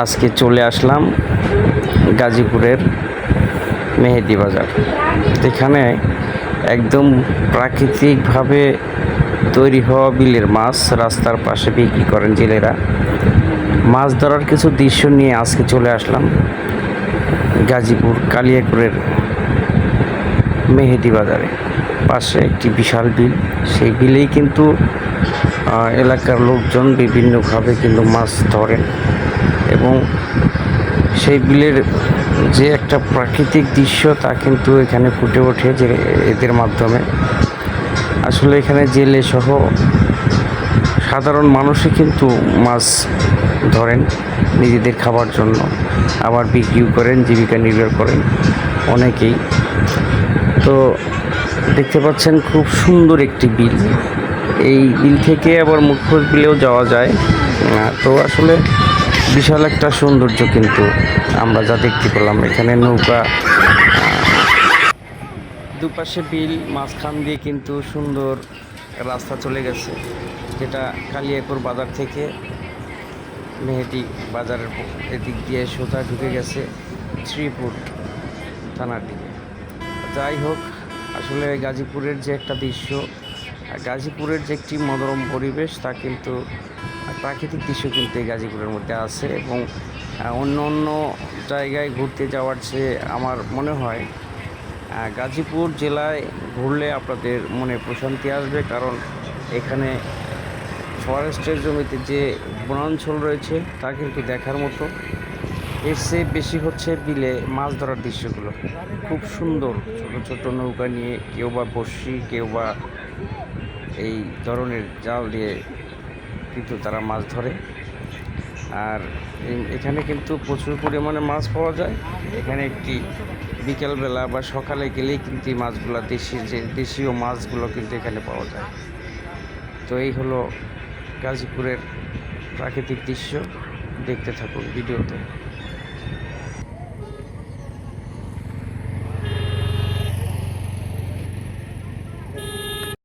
আজকে চলে আসলাম গাজীপুরের মেহেদি বাজার। এখানে একদম প্রাকৃতিকভাবে তৈরি হওয়া বিলের মাছ রাস্তার পাশে বিক্রি করেন জেলেরা। মাছ ধরার কিছু দৃশ্য নিয়ে আজকে চলে আসলাম গাজীপুর কালিয়াকুরের মেহেদি বাজারে। পাশে একটি বিশাল বিল। সেই বিলেই কিন্তু এলাকার লোকজন বিভিন্নভাবে কিন্তু মাছ ধরেন। এবং সেই বিলের যে একটা প্রাকৃতিক দৃশ্য তা কিন্তু এখানে ফুটে ওঠে যে এদের মাধ্যমে। আসলে এখানে জেলে সহ সাধারণ মানুষই কিন্তু মাছ ধরেন, নিজেদের খাবার জন্য আবার বিক্রিও করেন, জীবিকা নির্ভর করেন অনেকেই। তো দেখতে পাচ্ছেন খুব সুন্দর একটি বিল। এই বিল থেকে আবার মুখোশ বিলেও যাওয়া যায়। তো আসলে বিশাল একটা সৌন্দর্য কিন্তু আমরা যা দেখতে পেলাম। এখানে নৌকা দুপাশে বিল, মাঝখান দিয়ে কিন্তু সুন্দর রাস্তা চলে গেছে, যেটা কালিয়াপুর বাজার থেকে মেহেদি বাজারের এদিক দিয়ে সোজা ঢুকে গেছে শ্রীপুর থানার দিকে। যাই হোক, আসলে গাজীপুরের যে একটা দৃশ্য গাজীপুরের যে একটি মনোরম পরিবেশ, তা কিন্তু প্রাকৃতিক দৃশ্য কিন্তু এই গাজীপুরের মধ্যে আছে এবং অন্য অন্য জায়গায় ঘুরতে যাওয়ার চেয়ে আমার মনে হয় গাজীপুর জেলায় ঘুরলে আপনাদের মনে প্রশান্তি আসবে কারণ এখানে ফরেস্টের জমিতে যে বনাঞ্চল রয়েছে, তা কিন্তু দেখার মতো। এর চেয়ে বেশি হচ্ছে বিলে মাছ ধরার দৃশ্যগুলো। খুব সুন্দর, ছোট ছোট নৌকা নিয়ে কেউ বা বড়শি কেউ বা এই ধরনের জাল দিয়ে কিন্তু তারা মাছ ধরে। আর এখানে কিন্তু প্রচুর পরিমাণে মাছ পাওয়া যায়। এখানে একটি বিকেলবেলা বা সকালে গেলেই কিন্তু এই মাছগুলো দেশি যে, দেশীয় মাছগুলো কিন্তু এখানে পাওয়া যায়। তো এই হলো গাজীপুরের প্রাকৃতিক দৃশ্য। দেখতে থাকুন ভিডিওতে।